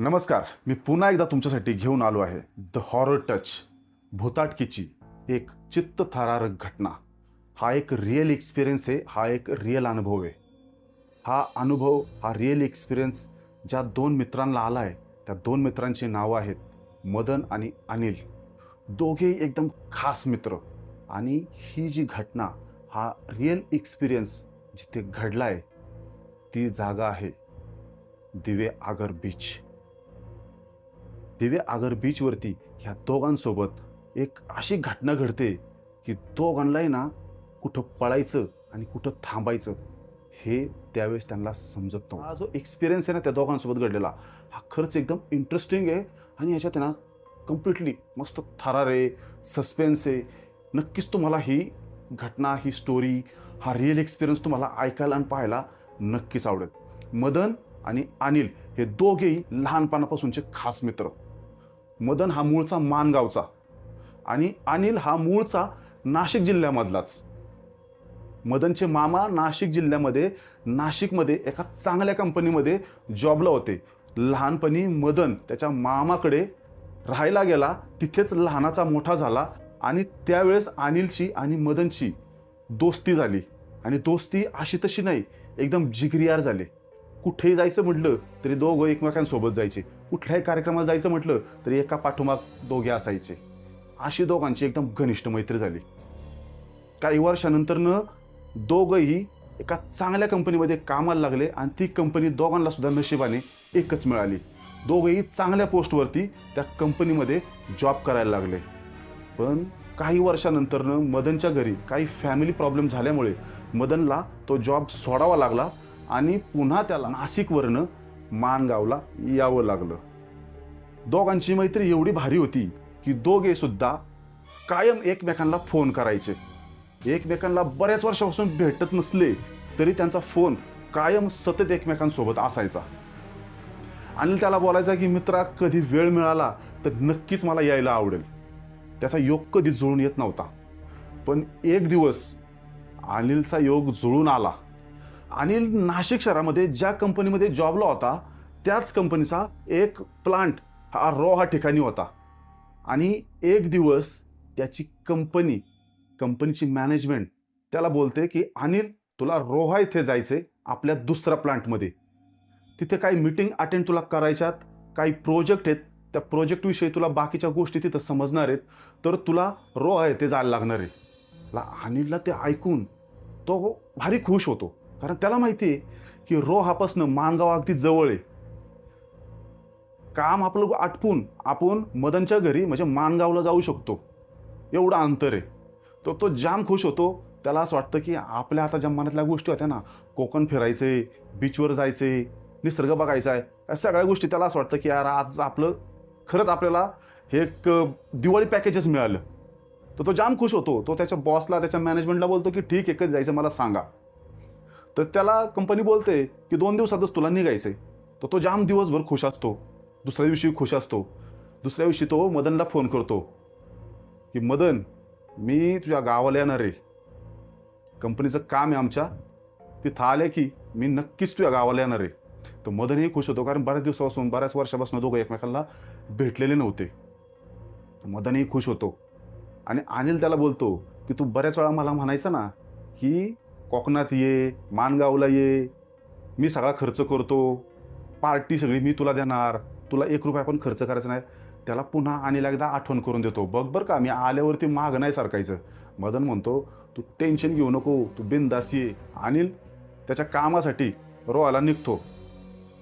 नमस्कार मी पुन्हा एकदा तुमच्यासाठी घेऊन आलो आहे द हॉरर टच भूताटकीची एक चित्त थरारक घटना. हा एक रिअल एक्सपिरियन्स आहे हा एक रिअल अनुभव आहे. हा अनुभव हा रिअल एक्सपिरियन्स ज्या दोन मित्रांना आला आहे त्या दोन मित्रांची नावं आहेत मदन आणि अनिल. दोघेही एकदम खास मित्र. आणि ही जी घटना हा रिअल एक्सपिरियन्स जिथे घडला आहे ती जागा आहे दिवे आगर बीच दिवे आगर बीचवरती ह्या दोघांसोबत एक अशी घटना घडते की दोघांनाही ना कुठं पळायचं आणि कुठं थांबायचं हे त्यावेळेस त्यांना समजत नव्हतं. हा जो एक्सपिरियन्स आहे ना त्या दोघांसोबत घडलेला हा खरंच एकदम इंटरेस्टिंग आहे आणि ह्याच्यात आहे ना कम्प्लिटली मस्त थरार आहे सस्पेन्स आहे. नक्कीच तुम्हाला ही घटना ही स्टोरी हा रिअल एक्सपिरियन्स तुम्हाला ऐकायला आणि पाहायला नक्कीच आवडेल. मदन आणि अनिल हे दोघेही लहानपणापासूनचे खास मित्र. मदन हा मूळचा मानगावचा. आणि अनिल हा मूळचा नाशिक जिल्ह्यामधलाच. मदनचे मामा नाशिक जिल्ह्यामध्ये नाशिकमध्ये एका चांगल्या कंपनीमध्ये जॉबला होते. लहानपणी मदन त्याच्या मामाकडे राहायला गेला तिथेच लहानाचा मोठा झाला आणि त्यावेळेस अनिलची आणि मदनची दोस्ती झाली. आणि दोस्ती अशी तशी नाही एकदम जिगरियार झाले. कुठेही जायचं म्हटलं तरी दोघं एकमेकांसोबत जायचे. कुठल्याही कार्यक्रमाला जायचं म्हटलं तरी एका पाठोमाग दोघे असायचे. अशी दोघांची एकदम घनिष्ठ मैत्री झाली. काही वर्षानंतरनं दोघंही एका चांगल्या कंपनीमध्ये कामाला लागले आणि ती कंपनी दोघांना सुद्धा नशिबाने एकच मिळाली. दोघंही चांगल्या पोस्टवरती त्या कंपनीमध्ये जॉब करायला लागले. पण काही वर्षानंतरनं मदनच्या घरी काही फॅमिली प्रॉब्लेम झाल्यामुळे मदनला तो जॉब सोडावा लागला आणि पुन्हा त्याला नाशिकवरनं मानगावला यावं लागलं. दोघांची मैत्री एवढी भारी होती की दोघे सुद्धा कायम एकमेकांना फोन करायचे. एकमेकांना बऱ्याच वर्षापासून भेटत नसले तरी त्यांचा फोन कायम सतत एकमेकांसोबत असायचा. अनिल त्याला बोलायचा की मित्रा कधी वेळ मिळाला तर नक्कीच मला यायला आवडेल. त्याचा योग कधी जुळून येत नव्हता. पण एक दिवस अनिलचा योग जुळून आला. अनिल नाशिक शहरामध्ये ज्या कंपनीमध्ये जॉबला होता त्याच कंपनीचा एक प्लांट हा रोहा ठिकाणी होता. आणि एक दिवस त्याची कंपनी कंपनीची मॅनेजमेंट त्याला बोलते की अनिल तुला रोहा इथे जायचे आपल्या दुसऱ्या प्लांटमध्ये तिथे काही मीटिंग अटेंड तुला करायच्यात काही प्रोजेक्ट आहेत. त्या प्रोजेक्टविषयी तुला बाकीच्या गोष्टी तिथं समजणार आहेत. तर तुला रोहा येथे जायला लागणार आहे. ला अनिलला ते ऐकून तो भारी खुश होतो. कारण त्याला माहिती आहे की रो रोहापासनं माणगाव अगदी जवळ आहे. काम आपलं आटपून आपण मदनच्या घरी म्हणजे माणगावला जाऊ शकतो. एवढं अंतर आहे. तर तो जाम खुश होतो. त्याला असं वाटतं की आपल्या आता ज्या मनातल्या गोष्टी होत्या ना. कोकण फिरायचे बीचवर जायचे निसर्ग बघायचा आहे या सगळ्या गोष्टी त्याला असं वाटतं की यार आज आपलं खरंच आपल्याला हे एक दिवाळी पॅकेजच मिळालं. तर तो जाम खुश होतो. तो त्याच्या बॉसला त्याच्या मॅनेजमेंटला बोलतो की ठीक एकच जायचं मला सांगा. तर त्याला कंपनी बोलते की दोन दिवसातच तुला निघायचंय. तर तो जाम दिवसभर खुश असतो. दुसऱ्या दिवशी खुश असतो. दुसऱ्या दिवशी तो मदनला फोन करतो. की मदन मी तुझ्या गावाला येणार आहे. कंपनीचं काम आहे आमच्या. तिथं आले की मी नक्कीच तुझ्या गावाला येणार आहे. तर मदनही खुश होतो कारण बऱ्याच दिवसापासून बऱ्याच वर्षापासून दोघं एकमेकांना भेटलेले नव्हते. मदनही खुश होतो. आणि अनिल त्याला बोलतो की तू बऱ्याच वेळा मला म्हणायचं ना की कोकणात ये मानगावला ये. मी सगळा खर्च करतो. पार्टी सगळी मी तुला देणार. तुला एक रुपया पण खर्च करायचा नाही. त्याला पुन्हा आणि एकदा आठवण करून देतो. बघ बरं का मी आल्यावरती माग नाही सारखायचं मदन म्हणतो तू टेन्शन घेऊ नको. तू बिनदास ये. अनिल त्याच्या कामासाठी रोयाला निघतो.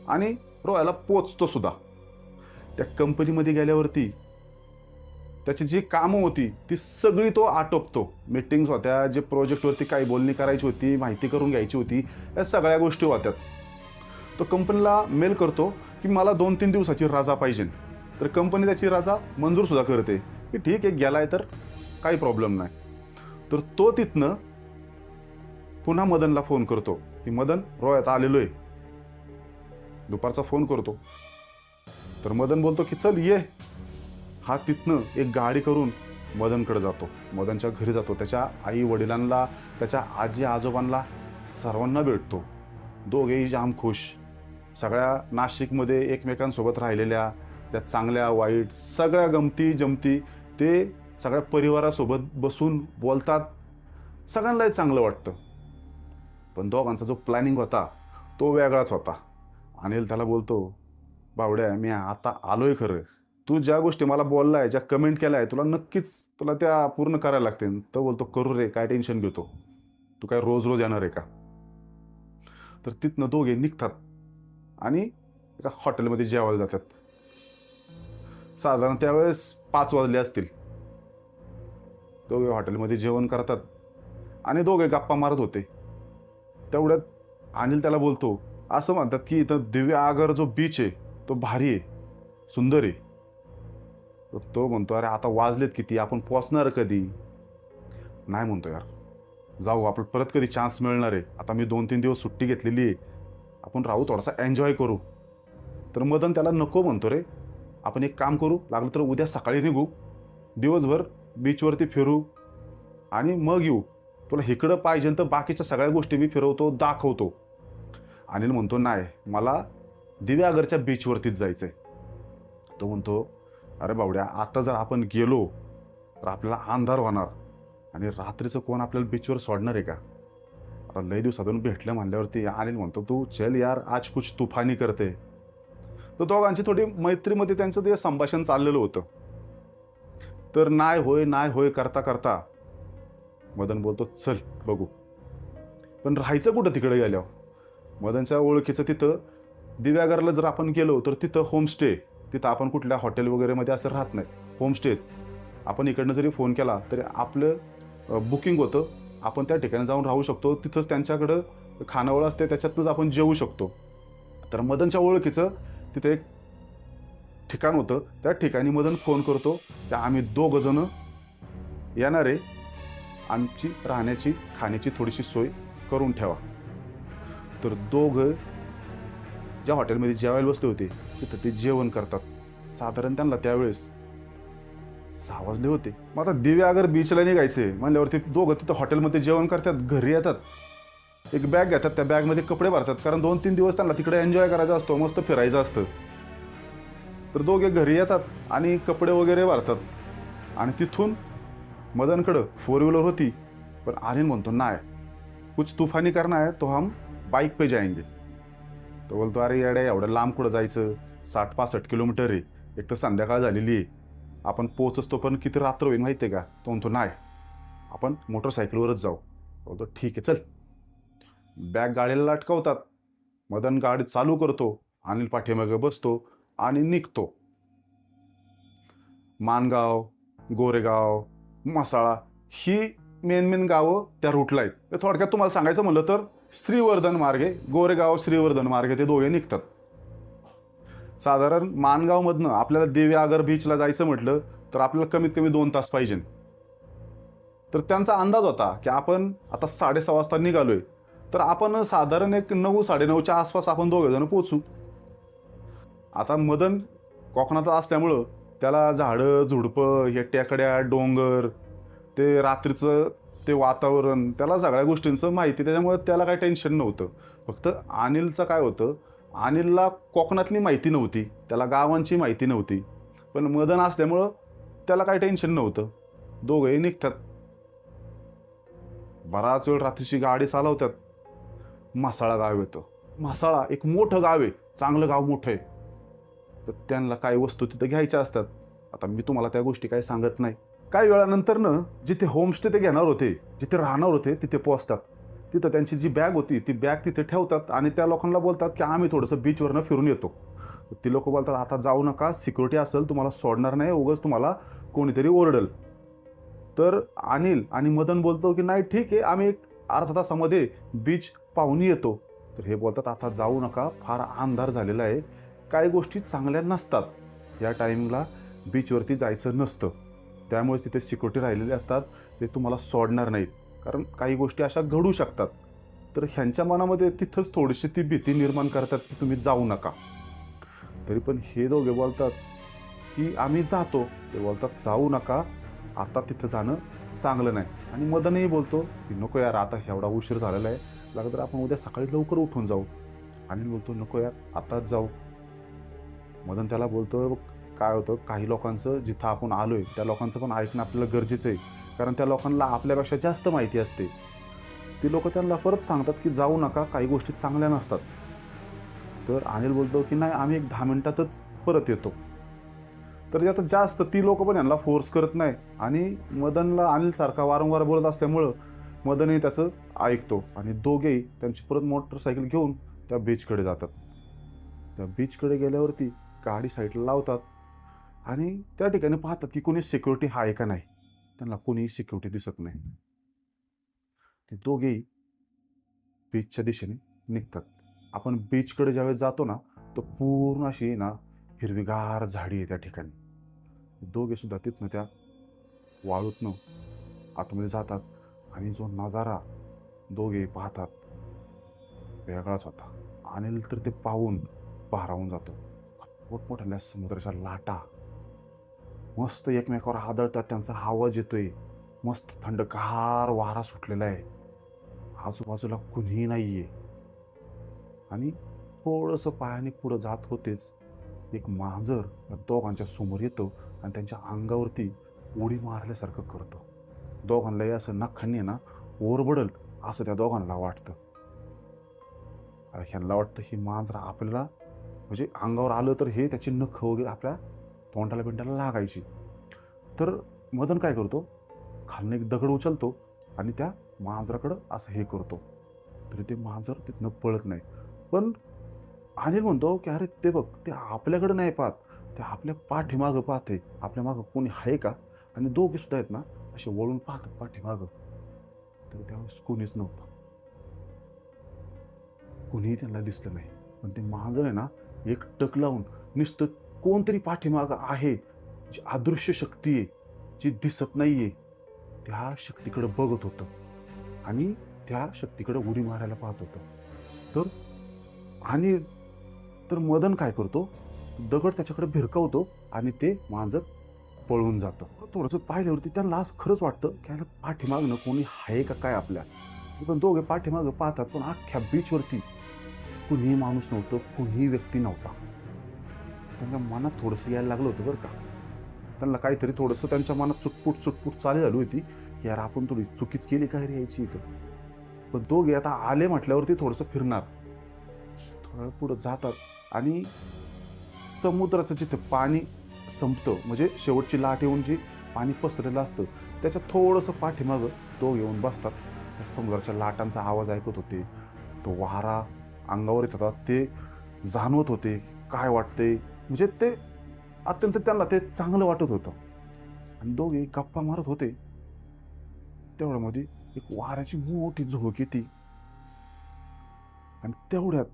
आणि रोयाला पोचतो सुद्धा. त्या कंपनीमध्ये गेल्यावरती त्याची जी कामं होती ती सगळी तो आटोपतो. मिटिंग्स होत्या जे प्रोजेक्टवरती काही बोलणी करायची होती माहिती करून घ्यायची होती या सगळ्या गोष्टी होत्या. तो कंपनीला मेल करतो की मला दोन तीन दिवसाची राजा पाहिजे. तर कंपनी त्याची राजा मंजूरसुद्धा करते. की ठीक आहे गेलाय तर काही प्रॉब्लेम नाही. तर तो तिथनं पुन्हा मदनला फोन करतो की मदन रोयात आलेलो आहे. दुपारचा फोन करतो. तर मदन बोलतो की चल ये. हा तिथनं एक गाडी करून मदनकडे जातो. मदनच्या घरी जातो. त्याच्या आई वडिलांना त्याच्या आजी आजोबांना सर्वांना भेटतो. दोघेही जाम खुश. सगळ्या नाशिकमध्ये एकमेकांसोबत राहिलेल्या त्या चांगल्या वाईट सगळ्या गमती जमती ते सगळ्या परिवारासोबत बसून बोलतात. सगळ्यांनाही चांगलं वाटतं. पण दोघांचा जो प्लॅनिंग होता तो वेगळाच होता. अनिल त्याला बोलतो बावड्या मी आता आलोय खरं. तू ज्या गोष्टी मला बोललाय ज्या कमेंट केल्या आहे तुला नक्कीच तुला त्या पूर्ण करायला लागतील. तो बोलतो करू रे काय टेन्शन घेतो? तू काय रोज रोज येणार आहे का? तर तिथनं दोघे निघतात आणि एका हॉटेलमध्ये जेवायला जातात. साधारण त्यावेळेस पाच वाजले असतील. दोघे हॉटेलमध्ये जेवण करतात आणि दोघे गप्पा मारत होते. तेवढ्यात अनिल त्याला बोलतो असं म्हणतात की इथं दिव्या आगर जो बीच आहे तो भारी आहे सुंदर आहे. तर तो म्हणतो अरे आता वाजलेत किती? आपण पोचणार कधी? नाही म्हणतो यार जाऊ आपण परत कधी चान्स मिळणार आहे. आता मी दोन तीन दिवस सुट्टी घेतलेली आहे. आपण राहू थोडासा एन्जॉय करू. तर मदन त्याला नको म्हणतो रे आपण एक काम करू लागलं तर उद्या सकाळी निघू दिवसभर बीचवरती फिरू आणि मग येऊ. तुला इकडं पाहिजे तर बाकीच्या सगळ्या गोष्टी मी फिरवतो दाखवतो. अनिल म्हणतो नाही मला दिव्यागरच्या बीचवरतीच जायचं आहे तो म्हणतो अरे बावड्या आता जर आपण गेलो तर आपल्याला अंधार होणार. आणि रात्रीचं कोण आपल्याला बीचवर सोडणार आहे का? आता लय दिवसातून भेटलं म्हणल्यावरती अनिल म्हणतो तू चल यार आज कुछ तुफानी करते. तर दोघांची थोडी मैत्रीमध्ये त्यांचं ते संभाषण चाललेलं होतं. तर नाही होय नाही होय करता करता. मदन बोलतो चल बघू. पण राहायचं कुठं तिकडे गेल्यावर? मदनच्या ओळखीचं तिथं दिव्यागरला जर आपण गेलो तर तिथं होमस्टे तिथं आपण कुठल्या हॉटेल वगैरेमध्ये असं राहत नाही. होमस्टेत आपण इकडनं जरी फोन केला तरी आपलं बुकिंग होतं. आपण त्या ठिकाणी जाऊन राहू शकतो. तिथंच त्यांच्याकडं खानावळ असते त्याच्यातनंच आपण जेवू शकतो. तर मदनच्या ओळखीचं तिथे एक ठिकाण होतं. त्या ठिकाणी मदन फोन करतो की आम्ही दोघंजणं येणारे येणार आहे. आमची राहण्याची खाण्याची थोडीशी सोय करून ठेवा. तर दोघं ज्या हॉटेलमध्ये जेवायला बसले होते तिथं ते जेवण करतात. साधारण त्यांना त्यावेळेस सहा वाजले होते. मग आता दिव्यागर बीचला निघायचे म्हणल्यावरती दोघं तिथं हॉटेलमध्ये जेवण करतात घरी येतात. एक बॅग घेतात त्या बॅगमध्ये कपडे भरतात. कारण दोन तीन दिवस त्यांना तिकडे एन्जॉय करायचा असतो मस्त फिरायचं असतं. तर दोघे घरी येतात आणि कपडे वगैरे भरतात. आणि तिथून मदनकडं फोर व्हीलर होती. पण आर्यन म्हणतो नाही कुछ तुफानी करना है तो हम बाईक पे जाएंगे. तो बोलतो अरे येड्या एवढं लांब कुठं जायचं? साठ पासष्ट किलोमीटर आहे. एक तर संध्याकाळ झालेली आहे. आपण पोचतो पण किती रात्र होईल माहिती आहे का? तो म्हणतो नाही. आपण मोटरसायकलवरच जाऊ. बोलतो ठीक आहे चल. बॅग गाडीला लटकवतात. मदन गाडी चालू करतो. अनिल पाठीमागे बसतो आणि निघतो. मानगाव गोरेगाव मसाळा ही मेन मेन गावं त्या रूटला आहेत. थोडक्यात तुम्हाला सांगायचं म्हणलं तर श्रीवर्धन मार्गे गोरेगाव श्रीवर्धन मार्गे ते दोघे निघतात. साधारण मानगावमधनं आपल्याला देव्यागर बीचला जायचं म्हटलं तर आपल्याला कमीत कमी दोन तास पाहिजे. तर त्यांचा अंदाज होता की आपण आता साडेसहा वाजता निघालोय तर आपण साधारण एक नऊ साडेनऊच्या आसपास आपण दोघे जण पोचू आता मदन कोकणात असल्यामुळं त्याला झाडं झुडपं हे टेकड्या डोंगर ते रात्रीचं ते वातावरण त्याला सगळ्या गोष्टींचं माहिती त्याच्यामुळे त्याला काही टेन्शन नव्हतं. फक्त अनिलचं काय होतं अनिलला कोकणातली माहिती नव्हती त्याला गावांची माहिती नव्हती. पण मदन असल्यामुळं त्याला काही टेन्शन नव्हतं. दोघंही निघतात. बराच वेळ रात्रीची गाडी चालवतात. मासाळा गाव येतं. मासाळा एक मोठं गाव आहे. चांगलं गाव मोठं आहे. तर त्यांना काही वस्तू तिथं घ्यायच्या असतात. आता मी तुम्हाला त्या गोष्टी काही सांगत नाही. काही वेळानंतरनं जिथे होमस्टे ते घेणार होते जिथे राहणार होते तिथे पोहोचतात. तिथं त्यांची जी बॅग होती ती बॅग तिथे ठेवतात आणि त्या लोकांना बोलतात की आम्ही थोडंसं बीचवरनं फिरून येतो. तर ती लोक बोलतात आता जाऊ नका सिक्युरिटी असेल तुम्हाला सोडणार नाही उगंच तुम्हाला कोणीतरी ओरडल. तर अनिल आणि मदन बोलतो की नाही ठीक आहे आम्ही एक अर्धा तासामध्ये बीच पाहून येतो. तर हे बोलतात आता जाऊ नका फार अंधार झालेला आहे. काही गोष्टी चांगल्या नसतात. या टाईमला बीचवरती जायचं नसतं. त्यामुळे तिथे सिक्युरिटी राहिलेले असतात ते तुम्हाला सोडणार नाहीत. कारण काही गोष्टी अशा घडू शकतात. तर ह्यांच्या मनामध्ये तिथंच थोडीशी ती भीती निर्माण करतात की तुम्ही जाऊ नका. तरी पण हे दोघे बोलतात की आम्ही जातो. ते बोलतात जाऊ नका. आता तिथं जाणं चांगलं नाही. आणि मदनही बोलतो की नको यार आता एवढा उशीर झालेला आहे. लागलं तर आपण उद्या सकाळी लवकर उठून जाऊ. अनिल बोलतो नको यार आताच जाऊ. मदन त्याला बोलतो "बघ, काय होतं काही लोकांचं जिथं आपण आलो आहे त्या लोकांचं पण ऐकणं आपल्याला गरजेचं आहे. कारण त्या लोकांना आपल्यापेक्षा जास्त माहिती असते. ती लोक त्यांना परत सांगतात की जाऊ नका काही गोष्टी चांगल्या नसतात. तर अनिल बोलतो की नाही आम्ही एक दहा मिनटातच परत येतो. तर आता जास्त ती लोक पण यांना फोर्स करत नाही. आणि मदनला अनिलसारखा वारंवार बोलत असल्यामुळं मदनही त्याचं ऐकतो. आणि दोघेही त्यांची परत मोटरसायकल घेऊन त्या बीचकडे जातात. त्या बीचकडे गेल्यावरती गाडी साईडला लावतात. आणि त्या ठिकाणी पाहतात की कोणी सिक्युरिटी आहे का नाही. त्यांना कोणीही सिक्युरिटी दिसत नाही. ते दोघेही बीचच्या दिशेने निघतात. आपण बीचकडे ज्यावेळेस जातो ना तर पूर्ण अशी ना हिरवीगार झाडी आहे त्या ठिकाणी. दोघे सुद्धा तिथनं त्या वाळूतनं आतमध्ये जातात आणि जो नजारा दोघे पाहतात वेगळाच होता. अनिल तर ते पाहून भारावून जातो. मोठमोठ्या समुद्राच्या लाटा मस्त एकमेकावर आदळतात त्यांचा आवाज येतोय. मस्त थंडगार वारा सुटलेला आहे. आजूबाजूला कुणीही नाहीये. आणि थोडंसं पायाने पुढं जात होतेच. एक मांजर त्या दोघांच्या समोर येतो आणि त्यांच्या अंगावरती उडी मारल्यासारखं करतं. दोघांनाही असं नखांनी ना ओरबडल असं त्या दोघांना वाटतं. ह्यांना वाटतं ही मांजर आपल्याला म्हणजे अंगावर आलं तर हे त्याची नख वगैरे आपल्या तोंडाला बिंडाला लागायची. तर मदन काय करतो? खालनं एक दगड उचलतो आणि त्या मांजराकडं असं हे करतो. तरी ते मांजर तिथनं पळत नाही. पण अनिल म्हणतो की अरे ते बघ ते आपल्याकडं नाही पाहत. ते आपल्या पाठीमागं पाहते. आपल्या मागं कोणी आहे का? आणि दोघे सुद्धा आहेत ना असे वळून पाहतात पाठीमागं. तर त्यावेळेस कोणीच नव्हतं. कोणीही त्यांना दिसलं नाही. पण ते मांजर आहे ना एक टक लावून नुसतं कोणतरी पाठीमागं आहे जी अदृश्य शक्ती आहे जी दिसत नाही आहे त्या शक्तीकडं बघत होतं आणि त्या शक्तीकडं उडी मारायला पाहत होतं. तर आणि तर मदन काय करतो? दगड त्याच्याकडे भिरकावतो आणि ते मांजर पळून जातं. थोडंसं पाहिल्यावरती त्यांना असं खरंच वाटतं की याला पाठीमागनं कोणी आहे का काय आपल्या? पण दोघे पाठीमागं पाहतात पण अख्ख्या बीचवरती कुणीही माणूस नव्हतं कुणीही व्यक्ती नव्हता. त्यांच्या मनात थोडंसं यायला लागलं होतं बरं का. त्यांना काहीतरी थोडंसं त्यांच्या मनात चुटपुट चुटपुट चालू झाली होती. की यार आपण थोडी चुकीच केली काय रे यायची इथं? पण दोघे आता आले म्हटल्यावरती थोडंसं फिरणार. थोडं वेळ पुढं जातात आणि समुद्राचं जिथं पाणी संपतं म्हणजे शेवटची लाट येऊन जी पाणी पसरलेलं असतं त्याच्या थोडंसं पाठीमागं दोघे येऊन बसतात. त्या समुद्राच्या लाटांचा आवाज ऐकत होते. तो वारा अंगावर येत होता. ते जाणवत होते काय वाटते म्हणजे ते अत्यंत त्यांना ते चांगलं वाटत होतं. आणि दोघे गप्पा मारत होते. तेवढ्यामध्ये एक वाऱ्याची मोठी झोक येते. आणि तेवढ्यात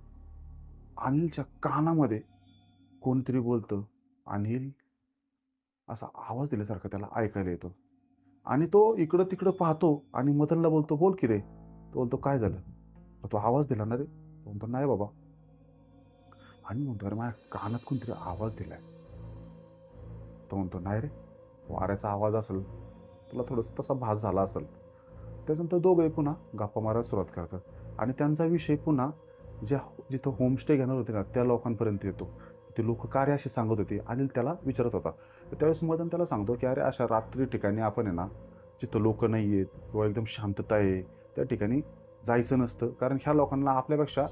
अनिलच्या कानामध्ये कोणतरी बोलतं. अनिल असा आवाज दिल्यासारखा त्याला ऐकायला येतं. आणि तो इकडं तिकडं पाहतो आणि मदनला बोलतो बोल की रे. तो बोलतो काय झालं? तो आवाज दिला ना रे तो म्हणतो नाही बाबा आणि मग दर माझ्या कानात कोणतरी आवाज दिला आहे तो म्हणतो नाही रे वाऱ्याचा आवाज असेल तुला थोडंसं तसा भास झाला असेल. त्याच्यानंतर दोघंही पुन्हा गप्पा मारायला सुरुवात करतात. आणि त्यांचा विषय पुन्हा ज्या जिथं होमस्टे घेणार होते ना त्या लोकांपर्यंत येतो. ते लोक कार्य असे सांगत होते अनिल त्याला विचारत होता. तर त्यावेळेस मदन त्याला सांगतो की अरे अशा रात्री ठिकाणी आपण आहे ना जिथं लोक नाही आहेत किंवा एकदम शांतता आहे त्या ठिकाणी जायचं नसतं. कारण ह्या लोकांना आपल्यापेक्षा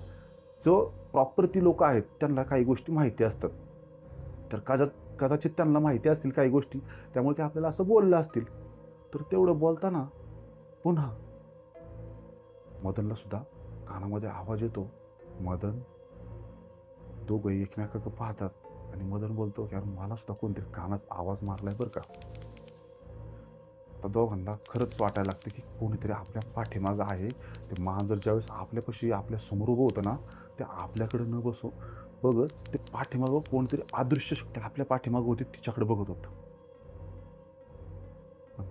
जो प्रॉपर ती लोक आहेत त्यांना काही गोष्टी माहिती असतात. तर कदा कदाचित त्यांना माहिती असतील काही गोष्टी त्यामुळे ते आपल्याला असं बोललं असतील. तर तेवढं बोलताना पुन्हा मदनला सुद्धा कानामध्ये आवाज येतो. मदन दोघंही एकमेकाकडे पाहतात आणि मदन बोलतो की यार मला सुद्धा कोणतरी कानाचा आवाज मारलाय बरं का? तर दोघांना खरंच वाटायला लागतं की कोणीतरी आपल्या पाठीमागं आहे. ते मांजर ज्यावेळेस आपल्यापाशी आपल्यासमोर उभं होतं ना ते आपल्याकडे न बसो बघत ते पाठीमागं कोणतरी अदृश्य शक्ती आपल्या पाठीमागं होती तिच्याकडे बघत होतं.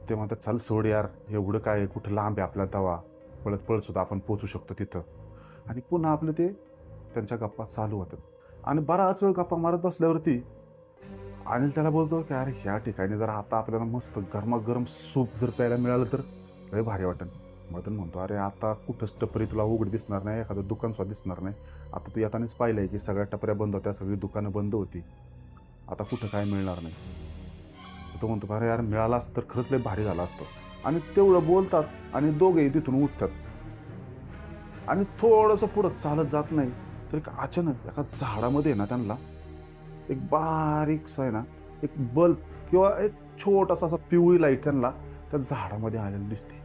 ते म्हणतात चाल सोड यार एवढं काय आहे, कुठं लांब आहे आपला तवा? पळत पळत सुद्धा आपण पोचू शकतो तिथं. आणि पुन्हा आपलं ते त्यांच्या गप्पा चालू होतात. आणि बराच वेळ गप्पा मारत बसल्यावरती अनिल त्याला बोलतो की अरे ह्या ठिकाणी जर आता आपल्याला मस्त गरमागरम सूप जर प्यायला मिळालं तर लय भारी वाटेल. मदन म्हणतो अरे आता कुठंच टपरी तुला उघड दिसणार नाही एखादं दुकान सुद्धा दिसणार नाही. आता तू येतानाच पाहिलंय की सगळ्या टपऱ्या बंद होत्या सगळी दुकानं बंद होती. आता कुठं काय मिळणार नाही. तो म्हणतो अरे यार मिळाला असतं तर खरंच लय भारी झालं असतं. आणि तेवढं बोलतात आणि दोघेही तिथून उठतात. आणि थोडंसं पुढं चालत जात नाही तर एक अचानक एका झाडामध्ये ना त्यांना एक बारीकसा आहे ना एक बल्ब किंवा एक छोटासा असा पिवळी लाइट त्यांना त्या झाडामध्ये आलेली दिसते.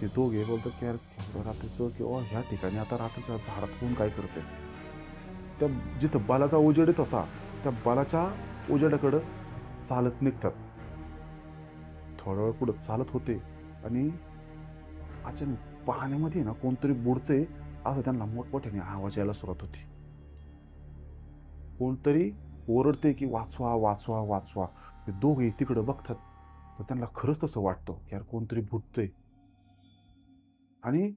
हे दोघे बोलतात की यार रात्रीचं किंवा ह्या ठिकाणी आता रात्रीच्या झाडात कोण काय करते त्या जिथं बालाचा उजेड येत होता त्या बालाच्या उजेडाकडं चालत निघतात. थोडा वेळ पुढं चालत होते आणि अचानक पाण्यामध्ये ना कोणतरी बुडते असं त्यांना मोठमोठ्याने आवाज यायला सुरुवात होती. कोणतरी ओरडते की वाचवा वाचवा वाचवा. हे दोघे तिकडं बघतात. तर त्यांना खरंच तसं वाटतं की यार कोणतरी भुटतंय आणि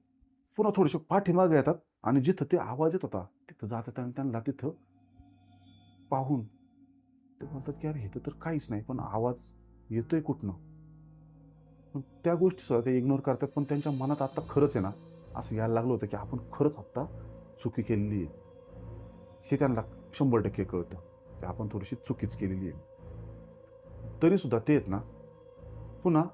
पुन्हा थोडेसे पाठीमागे येतात आणि जिथं ते आवाज येत होता तिथं जातात आणि त्यांना तिथं पाहून ते म्हणतात की यार इथं तर काहीच नाही पण आवाज येतोय कुठनं? पण त्या गोष्टी सुद्धा ते इग्नोर करतात पण त्यांच्या मनात आत्ता खरंच आहे ना असं यायला लागलं होतं की आपण खरंच आत्ता चुकी केलेली आहे. हे त्यांना शंभर टक्के कळतं. की आपण थोडीशी चुकीच केलेली आहे. तरी सुद्धा ते आहेत ना पुन्हा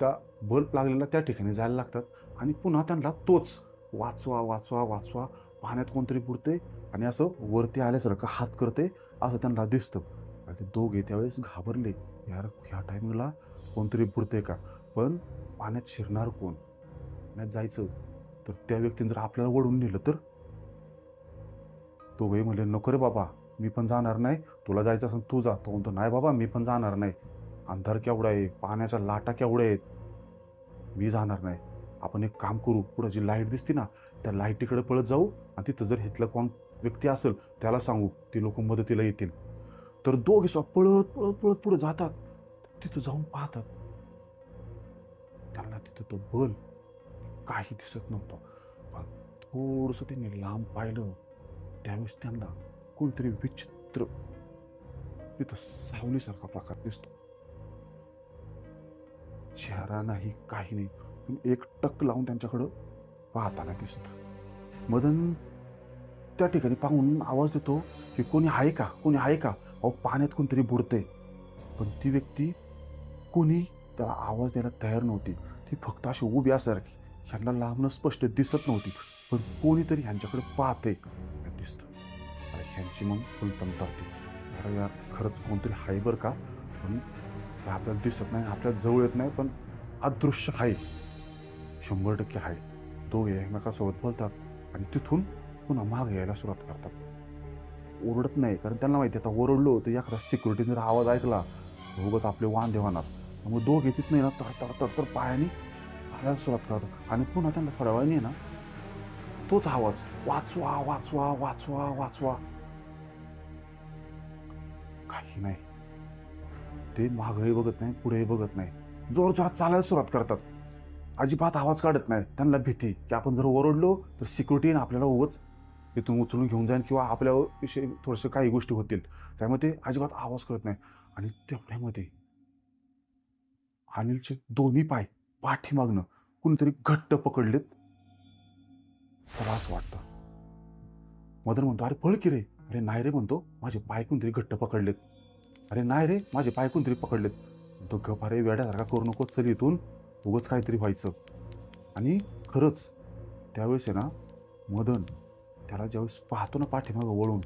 त्या बल्ब लागलेला त्या ठिकाणी जायला लागतात आणि पुन्हा त्यांना तोच वाचवा वाचवा वाचवा पाण्यात कोणतरी बुडते आणि असं वरती आल्यासारखं हात करते असं त्यांना दिसतं. आणि ते दोघे त्यावेळेस घाबरले यार ह्या टायमिंगला कोणतरी बुडते का? पण पाण्यात शिरणार कोण? पाण्यात जायचं. तर त्या व्यक्तीने जर आपल्याला वडून नेलं तर? दोघे म्हणले नको रे बाबा मी पण जाणार नाही. तुला जायचं असेल तू जा. तो म्हणतो नाही बाबा मी पण जाणार नाही. अंधार केवढा आहे पाण्याच्या लाटा केवढ्या आहेत. मी जाणार नाही. आपण एक काम करू पुढं जी लाइट दिसते ना त्या लाईटीकडे पळत जाऊ आणि तिथं जर हिथलं कोण व्यक्ती असेल त्याला सांगू ती लोक मदतीला येतील. तर दोघे स्वा पळत पळत पळत पुढे जातात. तिथं जाऊन पाहतात. त्यांना तिथं तो बल काही दिसत नव्हतं. पण थोडंसं त्यांनी लांब पाहिलं. त्यावेळेस त्यांना कोणतरी विचित्र तिथं सावलीसारखा प्रकार दिसतो. चेहरा नाही काही नाही पण एक टक लावून त्यांच्याकडं पाहताना दिसत. मदन त्या ठिकाणी पाहून आवाज देतो की कोणी आहे का? कोणी आहे का? अहो पाण्यात कोणतरी बुडते पण ती व्यक्ती कोणी त्याला आवाज द्यायला तयार नव्हती. ती फक्त अशी उभी असल्यासारखी ह्यांना लांबणं स्पष्ट दिसत नव्हती. पण कोणीतरी ह्यांच्याकडे पाहते दिसतं. आणि ह्यांची मग फुल तरते अरे यार खरंच कोणतरी आहे बरं का? पण हे आपल्याला दिसत नाही आपल्याला जवळ येत नाही पण अदृश्य आहे शंभर टक्के आहे दोघे एकमेकासोबत बोलतात आणि तिथून पुन्हा माग यायला सुरुवात करतात. ओरडत नाही कारण त्यांना माहिती आहे, आता ओरडलो तर एखादा सिक्युरिटीने जर आवाज ऐकला उगत आपले वांदे होणार. त्यामुळे दोघे तिथून ना तड तडतड तर पायाने चालायला सुरुवात करतात. आणि पुन्हा त्यांना थोड्या वेळाने ना तोच आवाज वाचवा वाचवा वाचवा वाचवा काही नाही. ते मागही बघत नाही पुढेही बघत नाही. जोर जोरात चालायला सुरुवात करतात. अजिबात आवाज काढत नाही. त्यांना भीती की आपण जर ओरडलो तर सिक्युरिटीनं आपल्याला उगाच इथून उचलून घेऊन जाईल किंवा आपल्या विषयी थोडंसं काही गोष्टी होतील. त्यामुळे ते अजिबात आवाज करत नाही. आणि तेवढ्यामध्ये अनिलचे दोन्ही पाय पाठीमागनं कुणीतरी घट्ट पकडलेत. त्रास वाटतं. मदन म्हणतो अरे पळ की रे. अरे नाही रे म्हणतो माझे पाय कोणतरी घट्ट पकडलेत. अरे नाही रे माझे पाय कोणतरी पकडलेत. तो गप अरे वेड्यासारखा करू नको चल इथून उगच काहीतरी व्हायचं. आणि खरंच त्यावेळेस आहे ना मदन त्याला ज्यावेळेस पाहतो ना पाठीमागं वळून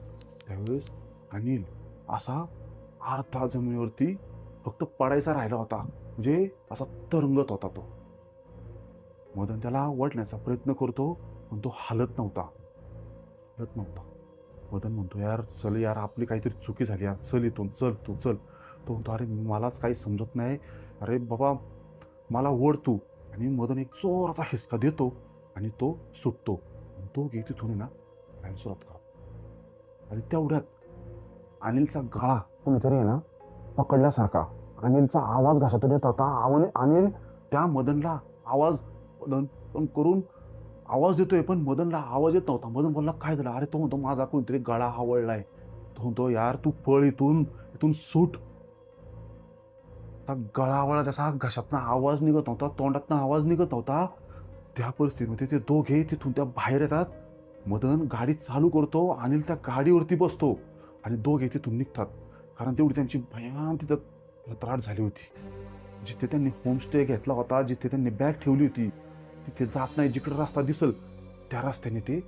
त्यावेळेस अनिल असा अर्धा जमिनीवरती फक्त पडायचा राहिला होता. म्हणजे असा तरंगत होता तो. मदन त्याला वळण्याचा प्रयत्न करतो पण तो हालत नव्हता. हालत नव्हता. मदन म्हणतो यार चल यार आपली काहीतरी चुकी झाली यार. चल इथून चल तू चल. तो म्हणतो अरे मलाच काही समजत नाही. अरे बाबा मला ओढ तू. आणि मदन एक जोराचा हिसका देतो आणि तो सुटतो. आणि तो घे तिथून आहे ना फिरायला सुरुवात करतो. आणि तेवढ्यात अनिलचा गळा कोणीतरी आहे ना पकडल्यासारखा. अनिलचा आवाज घशातून येत होता अनिल त्या मदनला आवाज मदन पण करून आवाज देतोय पण मदनला आवाज येत नव्हता. मदन बोलला काय झालं? अरे तो म्हणतो माझा कोणतरी गळा आवळलाय तो म्हणतो यार तू पळ इथून इथून सूट. त्या गळावळा त्याचा घशातनं आवाज निघत नव्हता तोंडातनं आवाज निघत नव्हता. त्या परिस्थितीमध्ये ते दोघे तिथून त्या बाहेर येतात. मदन गाडी चालू करतो अनिल त्या गाडीवरती बसतो आणि दोघे तिथून निघतात. कारण तेवढी त्यांची भयान तिथं त्राट झाली होती. जिथे त्यांनी होमस्टे घेतला होता जिथे त्यांनी बॅग ठेवली होती तिथे जात नाही जिकडे रस्ता दिसल त्या रस्त्याने ते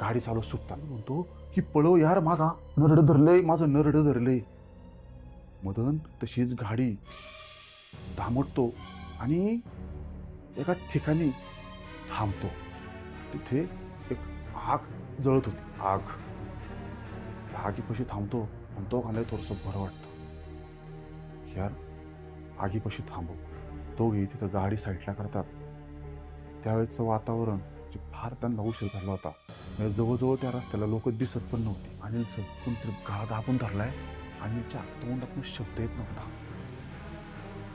गाडी चालू सुटतात. म्हणतो की पळव यार माझा नरड धरलंय माझं नरड धरलंय. मदन तशीच गाडी धामटतो आणि एका ठिकाणी थांबतो. तिथे एक आग जळत होती आग. त्या आगीपाशी थांबतो आणि तो घालाय थोडंसं बरं वाटतं. यार आगीपाशी थांबव. दोघे तिथं गाडी साईडला करतात. त्यावेळेचं वातावरण जे फार त्यांना उशीर झाला होता. म्हणजे जवळजवळ त्या रस्त्याला लोक दिसत पण नव्हती. अनिलचं कोणतरी गळा दाबून धरलाय. अनिलच्या तोंडातनं शब्द येत नव्हता.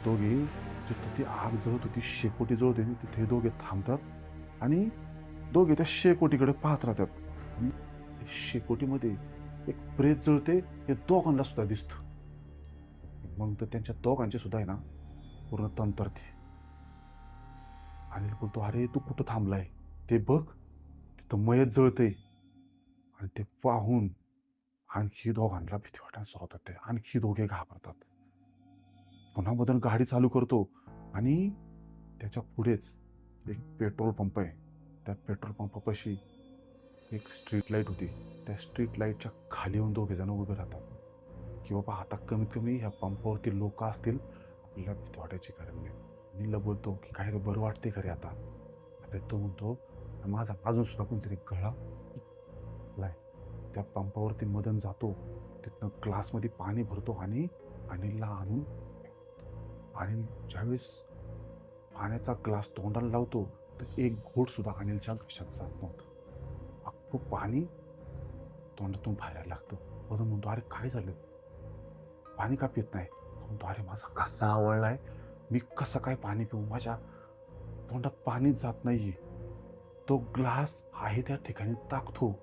दोघे जिथे ती आग जळत होती शेकोटी जळत होती तिथे दोघे थांबतात आणि दोघे त्या शेकोटीकडे पाहत राहतात. आणि शेकोटीमध्ये एक प्रेत जळते हे दोघांना सुद्धा दिसतं. मग तर त्यांच्या दोघांचे सुद्धा आहे ना पूर्ण तंतरते अनिल बोलतो अरे तू कुठं थांबलाय? ते बघ तिथं मयत जळते आणि ते पाहून आणखी दोघांना भीती वाटायला सुरुवात होते. आणखी दोघे घाबरतात. पुन्हा मधून गाडी चालू करतो आणि त्याच्या पुढेच एक पेट्रोल पंप आहे. त्या पेट्रोल पंपापाशी एक स्ट्रीट लाइट होती. त्या स्ट्रीट लाईटच्या खाली येऊन दोघे जण उभे राहतात. की बाबा आता कमीत कमी ह्या पंपावरती लोक असतील आपल्याला भीती वाटायची कारण नाही. नीलला बोलतो की काय रे बरं वाटते खरे आता. अरे तो म्हणतो माझा अजून सुद्धा कोणतरी गळा लाय. त्या पंपावरती मदन जातो तिथनं ग्लासमध्ये पाणी भरतो आणि अनिलला आणून अनिल ज्यावेळेस पाण्याचा ग्लास तोंडाला लावतो तर एक घोट सुद्धा अनिलच्या घशात जात नव्हतं. अख्खं पाणी तोंडातून बाहेर लागतं. मदन म्हणतो अरे काय झालं? पाणी का पित नाही. तो म्हणतो अरे माझा घसा आवडलाय मी कसं काय पाणी पिऊ? माझ्या तोंडात पाणीच जात नाहीये. तो ग्लास आहे त्या ठिकाणी टाकतो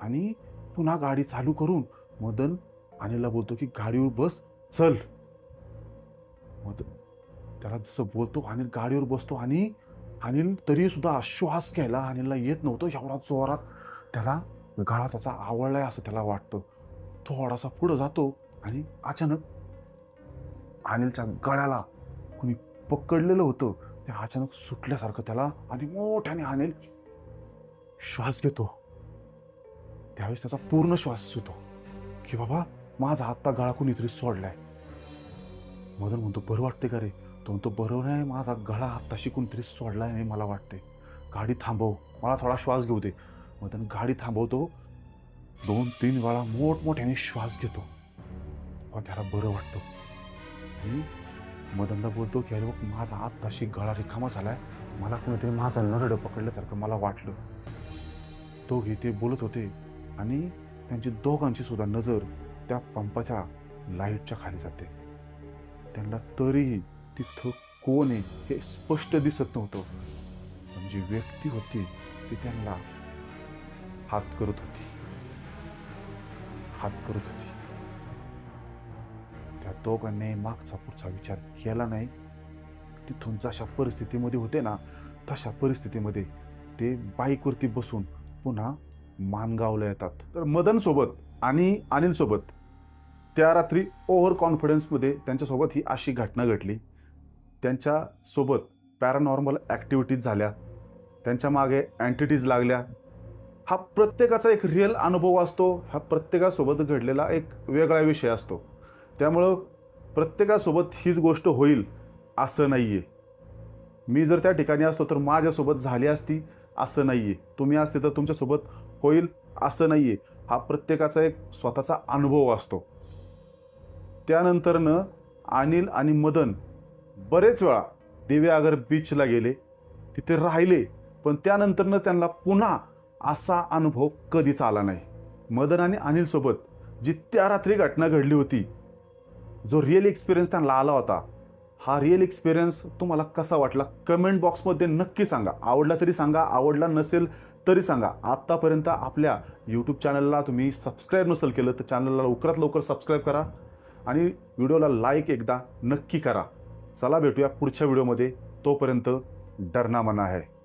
आणि पुन्हा गाडी चालू करून मदन अनिलला बोलतो की गाडीवर बस चल. मदन त्याला जसं बोलतो अनिल गाडीवर बसतो आणि अनिल तरी सुद्धा श्वास घ्यायला अनिलला येत नव्हतं. एवढा जोरात त्याला गळा त्याचा आवडलाय असं त्याला वाटतं. थोडासा पुढं जातो आणि अचानक अनिलच्या गळ्याला कुणी पकडलेलं होतं ते अचानक सुटल्यासारखं त्याला आणि मोठ्याने अनिल श्वास घेतो. त्यावेळेस त्याचा पूर्ण श्वास सुतो की बाबा माझा आत्ता गळा कुणीतरी सोडलाय. मदन म्हणतो बरं वाटते का रे? तो म्हणतो बरं नाही माझा गळा आत्ताशी कुणीतरी सोडलाय नाही मला वाटते गाडी थांबव मला थोडा श्वास घेऊ दे. मदन गाडी थांबवतो. दोन तीन वेळा मोठमोठ्याने श्वास घेतो. तेव्हा त्याला बरं वाटतं. आणि मदनला बोलतो की अरे बघ माझा आत्ताशी गळा रिकामा झालाय. मला कोणीतरी माझा नरड पकडल्यासारखं मला वाटलं. दोघे ते बोलत होते आणि त्यांची दोघांची सुद्धा नजर त्या पंपाच्या लाईटच्या खाली जाते. त्यांना तरीही तिथं कोण आहे हे स्पष्ट दिसत नव्हतं. पण जी व्यक्ती होती ती त्यांना हात करत होती. हात करत होती. त्या दोघांनी मागचा पुढचा विचार केला नाही. तिथून जशा परिस्थितीमध्ये होते ना तशा परिस्थितीमध्ये ते बाईकवरती बसून पुन्हा मानगावला येतात. तर मदनसोबत आणि अनिलसोबत त्या रात्री ओव्हर कॉन्फिडन्समध्ये त्यांच्यासोबत ही अशी घटना घडली. त्यांच्यासोबत पॅरानॉर्मल ॲक्टिव्हिटीज झाल्या. त्यांच्या मागे अँटिटीज लागल्या. हा प्रत्येकाचा एक रिअल अनुभव असतो. हा प्रत्येकासोबत घडलेला एक वेगळा विषय असतो. त्यामुळं प्रत्येकासोबत हीच गोष्ट होईल असं नाही आहे मी जर त्या ठिकाणी असतो तर माझ्यासोबत झाली असती असं नाही आहे तुम्ही असते तर तुमच्यासोबत होईल असं नाही आहे हा प्रत्येकाचा एक स्वतःचा अनुभव असतो. त्यानंतरनं अनिल आणि मदन बरेच वेळा दिव्यागर बीचला गेले तिथे राहिले पण त्यानंतरनं त्यांना पुन्हा असा अनुभव कधीच आला नाही. मदन आणि अनिलसोबत जी त्या रात्री घटना घडली होती जो रिअल एक्सपिरियन्स त्यांना आला होता हा रिअल एक्सपिरियन्स तुम्हाला कसा वाटला? कमेंट बॉक्समध्ये नक्की सांगा. आवडला तरी सांगा आवडला नसेल तरी सांगा. आत्तापर्यंत आपल्या यूट्यूब चॅनलला तुम्ही सबस्क्राईब नसेल केलं तर चॅनलला लवकरात लवकर सबस्क्राईब करा आणि व्हिडिओला लाईक एकदा नक्की करा. चला भेटूया पुढच्या व्हिडिओमध्ये तोपर्यंत डरना मना है.